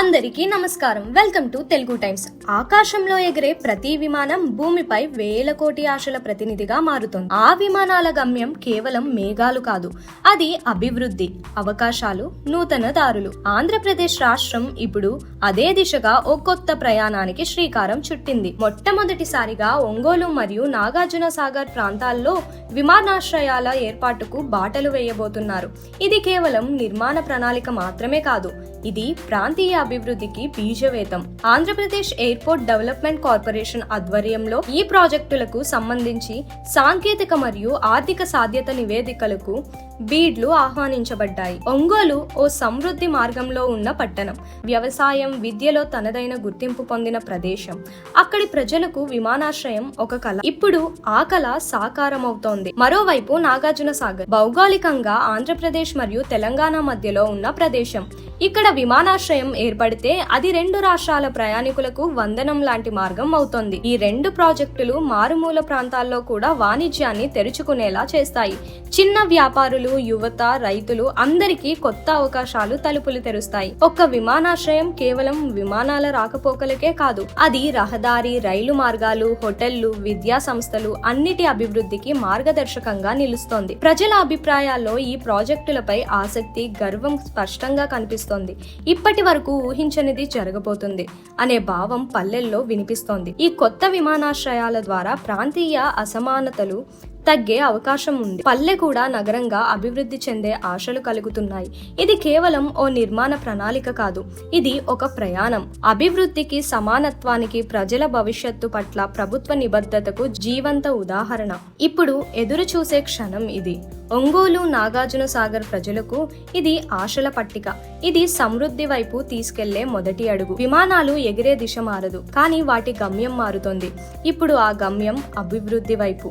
అందరికీ నమస్కారం. Welcome to Telugu Times. ఆకాశంలో ఎగిరే ప్రతి విమానం భూమిపై వేల కోటి ఆశల ప్రతినిధిగా మారుతుంది. ఆ విమానాల గమ్యం కేవలం మేఘాలు కాదు అది అభివృద్ధి అవకాశాలు నూతన దారులు. ఆంధ్రప్రదేశ్ రాష్ట్రం ఇప్పుడు అదే దిశగా ఓ కొత్త ప్రయాణానికి శ్రీకారం చుట్టింది. మొట్టమొదటిసారిగా ఒంగోలు మరియు నాగార్జున సాగర్ ప్రాంతాల్లో విమానాశ్రయాల ఏర్పాటుకు బాటలు వేయబోతున్నారు. ఇది కేవలం నిర్మాణ ప్రణాళిక మాత్రమే కాదు ఇది ప్రాంతీయ అభివృద్ధికి బీజవేతం. ఆంధ్రప్రదేశ్ ఎయిర్పోర్ట్ డెవలప్మెంట్ కార్పొరేషన్ ఆధ్వర్యంలో ఈ ప్రాజెక్టులకు సంబంధించి సాంకేతిక మరియు ఆర్థిక సాధ్యత నివేదికలకు బీడ్లు ఆహ్వానించబడ్డాయి. ఒంగోలు ఓ సమృద్ధి మార్గంలో ఉన్న పట్టణం. వ్యవసాయం విద్యలో తనదైన గుర్తింపు పొందిన ప్రదేశం. అక్కడి ప్రజలకు విమానాశ్రయం ఒక కళ. ఇప్పుడు ఆ కళ సాకారమవుతోంది. మరోవైపు నాగార్జున సాగర్. భౌగోళికంగా ఆంధ్రప్రదేశ్ మరియు తెలంగాణ మధ్యలో ఉన్న ప్రదేశం. ఇక్కడ విమానాశ్రయం ఏర్పడితే అది రెండు రాష్ట్రాల ప్రయాణికులకు వందనం లాంటి మార్గం అవుతుంది. ఈ రెండు ప్రాజెక్టులు మారుమూల ప్రాంతాల్లో కూడా వాణిజ్యాన్ని తెరుచుకునేలా చేస్తాయి. చిన్న వ్యాపారులు యువత రైతులు అందరికీ కొత్త అవకాశాలు తలుపులు తెరుస్తాయి. ఒక్క విమానాశ్రయం కేవలం విమానాల రాకపోకలకే కాదు అది రహదారి రైలు మార్గాలు హోటళ్ళు విద్యా సంస్థలు అన్నిటి అభివృద్ధికి మార్గదర్శకంగా నిలుస్తోంది. ప్రజల అభిప్రాయాల్లో ఈ ప్రాజెక్టులపై ఆసక్తి గర్వం స్పష్టంగా కనిపిస్తోంది. ఇప్పటి వరకు ఊహించనిది జరగబోతుంది అనే భావం పల్లెల్లో వినిపిస్తోంది. ఈ కొత్త విమానాశ్రయాల ద్వారా ప్రాంతీయ అసమానతలు తగ్గే అవకాశం ఉంది. పల్లె కూడా నగరంగా అభివృద్ధి చెందే ఆశలు కలుగుతున్నాయి. ఇది కేవలం ఓ నిర్మాణ ప్రణాళిక కాదు ఇది ఒక ప్రయాణం. అభివృద్ధికి సమానత్వానికి ప్రజల భవిష్యత్తు పట్ల ప్రభుత్వ నిబద్ధతకు జీవంత ఉదాహరణ. ఇప్పుడు ఎదురు చూసే క్షణం ఇది. ఒంగోలు నాగార్జున సాగర్ ప్రజలకు ఇది ఆశల పట్టిక. ఇది సమృద్ధి వైపు తీసుకెళ్ళే మొదటి అడుగు. విమానాలు ఎగిరే దిశ మారదు కానీ వాటి గమ్యం మారుతోంది. ఇప్పుడు ఆ గమ్యం అభివృద్ధి వైపు.